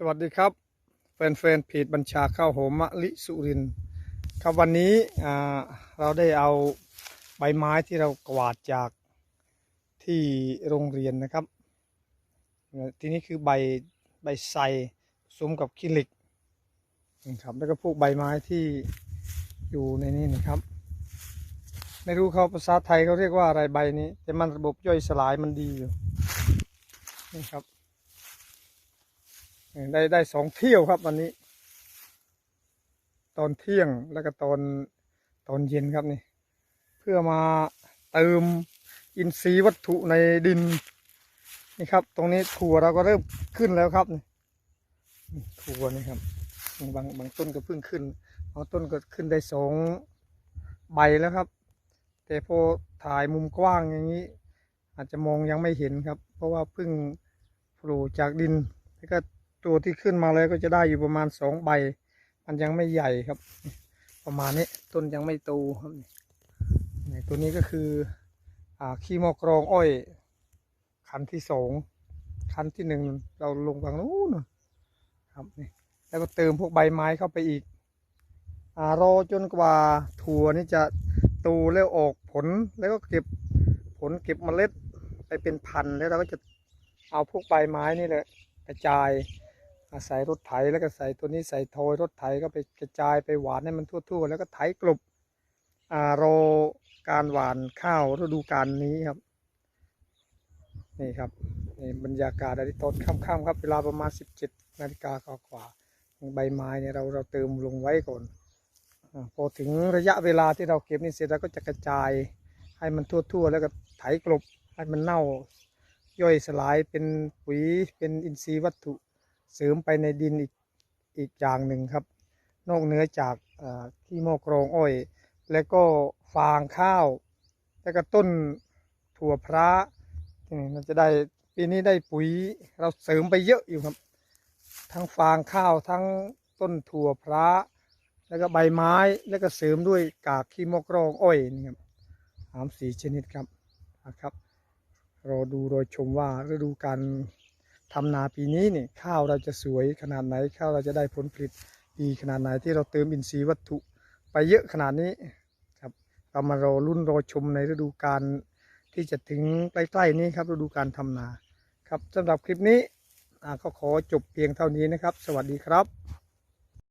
สวัสดีครับ แฟนๆเพจบัญชาข้าวหอมะลิสุรินครับวันนี้เราได้เอาใบไม้ที่เรากวาดจากที่โรงเรียนนะครับ ทีนี้คือใบใบไทรผสมกับขี้เหล็กนะครับแล้วก็พวกใบไม้ที่อยู่ในนี้นะครับ ไม่รู้เขาภาษาไทยเขาเรียกว่าอะไรใบนี้ แต่มันระบบย่อยสลายมันดีอยู่นี่ครับ ได้ได้สองเที่ยวครับวันนี้ ตอนเที่ยงแล้วก็ตอนตอนเย็นครับนี่ เพื่อมาเติมอินทรีย์วัตถุในดินนี่ครับ ตรงนี้ถั่วเราก็เริ่มขึ้นแล้วครับนี่ถั่วนี่ครับบางบางต้นก็เพิ่งขึ้นบางต้นก็ขึ้นได้สองใบแล้วครับ แต่พอถ่ายมุมกว้างอย่างนี้ อาจจะมองยังไม่เห็นครับ เพราะว่าเพิ่งโผล่จากดินแล้วก็ ตัวที่ขึ้นมาเลยก็จะได้อยู่ประมาณสองใบ มันยังไม่ใหญ่ครับ ประมาณนี้ต้นยังไม่โตครับนี่ตัวนี้ก็คืออ่าขี้มอกรองอ้อย คันที่สองคันที่หนึ่งเราลงฝั่งนู้นครับนี่แล้วก็เติมพวกใบไม้เข้าไปอีกอ่ารอจนกว่าถั่วนี่จะโตแล้วออกผลแล้วก็เก็บผลเก็บเมล็ดไปเป็นพันธุ์แล้วเราก็จะเอาพวกใบไม้นี่แหละกระจาย อาศัยรถไถแล้วก็ใส่ตัวนี้ใส่โทยรถไถก็ไปกระจายไปหวานให้มันทั่ว ๆ แล้วก็ไถกลบอ่ารอการหวานข้าวฤดูกาลนี้ครับ นี่ครับนี่บรรยากาศในตอนค่ำๆครับเวลาประมาณ 17นาฬิกากว่าใบไม้เนี่ยเราเราเติมลงไว้ก่อนอพอถึงระยะเวลาที่เราเก็บนี่เสร็จเราก็จะกระจายให้มันทั่วๆ แล้วก็ไถกลบให้มันเน่าย่อยสลายเป็นปุ๋ยเป็นอินทรีย์วัตถุ เสริมไปในดินอีกอีกอย่างหนึ่งครับ นอกเหนือจากขี้โมกรองอ้อย แล้วก็ฟางข้าว แล้วก็ต้นถั่วพระนี่เราจะได้ปีนี้ได้ปุ๋ยเราเสริมไปเยอะอยู่ครับ ทั้งฟางข้าวทั้งต้นถั่วพระแล้วก็ใบไม้แล้วก็เสริมด้วยกากขี้โมกรองอ้อยนี่ครับสามสี่ชนิดครับนะครับรอดูรอชมว่าฤดูการ ทำนาปีนี้นี่ข้าวเราจะสวยขนาดไหน ข้าวเราจะได้ผลผลิตดีขนาดไหนที่เราเติมอินทรีย์วัตถุ ไปเยอะขนาดนี้ครับเรามารอรุ่นรอชมในฤดูกาลที่จะถึงใกล้ๆนี้ครับฤดูการทำนา ครับสำหรับคลิปนี้ก็ขอจบเพียงเท่านี้นะครับ สวัสดีครับ